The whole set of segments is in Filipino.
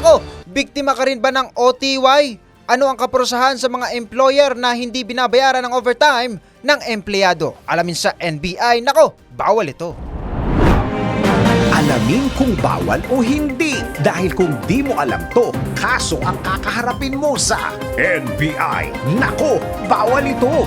Nako, biktima ka rin ba ng OTY? Ano ang kaparusahan sa mga employer na hindi binabayaran ng overtime ng empleyado? Alamin sa NBI, nako, bawal ito. Alamin kung bawal o hindi. Dahil kung di mo alam to, kaso ang kakaharapin mo sa NBI. Nako, bawal ito.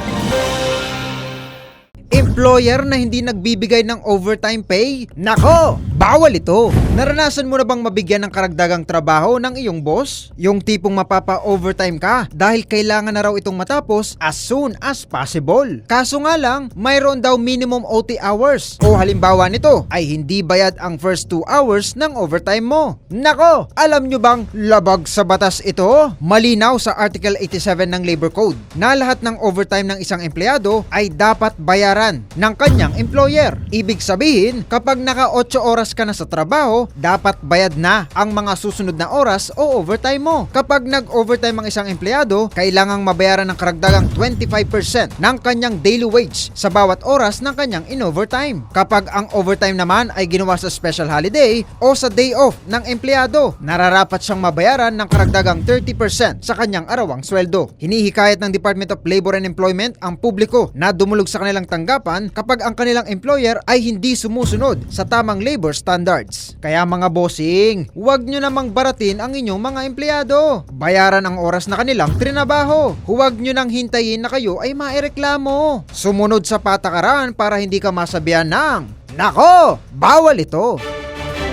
Employer na hindi nagbibigay ng overtime pay? Nako, bawal ito. Naranasan mo na bang mabigyan ng karagdagang trabaho ng iyong boss? Yung tipong mapapa-overtime ka dahil kailangan na raw itong matapos as soon as possible. Kaso nga lang, mayroon daw minimum OT hours. O halimbawa nito ay hindi bayad ang first 2 hours ng overtime mo. Nako, alam nyo bang labag sa batas ito? Malinaw sa Article 87 ng Labor Code na lahat ng overtime ng isang empleyado ay dapat bayaran ng kanyang employer. Ibig sabihin, kapag naka 8 oras ka na sa trabaho, dapat bayad na ang mga susunod na oras o overtime mo. Kapag nag-overtime ang isang empleyado, kailangang mabayaran ng karagdagang 25% ng kanyang daily wage sa bawat oras ng kanyang in-overtime. Kapag ang overtime naman ay ginawa sa special holiday o sa day off ng empleyado, nararapat siyang mabayaran ng karagdagang 30% sa kanyang arawang sweldo. Hinihikayat ng Department of Labor and Employment ang publiko na dumulog sa kanilang tanggapan kapag ang kanilang employer ay hindi sumusunod sa tamang labor standards. Kaya mga bossing, huwag nyo namang baratin ang inyong mga empleyado. Bayaran ang oras na kanilang trinabaho. Huwag nyo nang hintayin na kayo ay maereklamo. Sumunod sa patakaran para hindi ka masabihan ng Nako, bawal ito.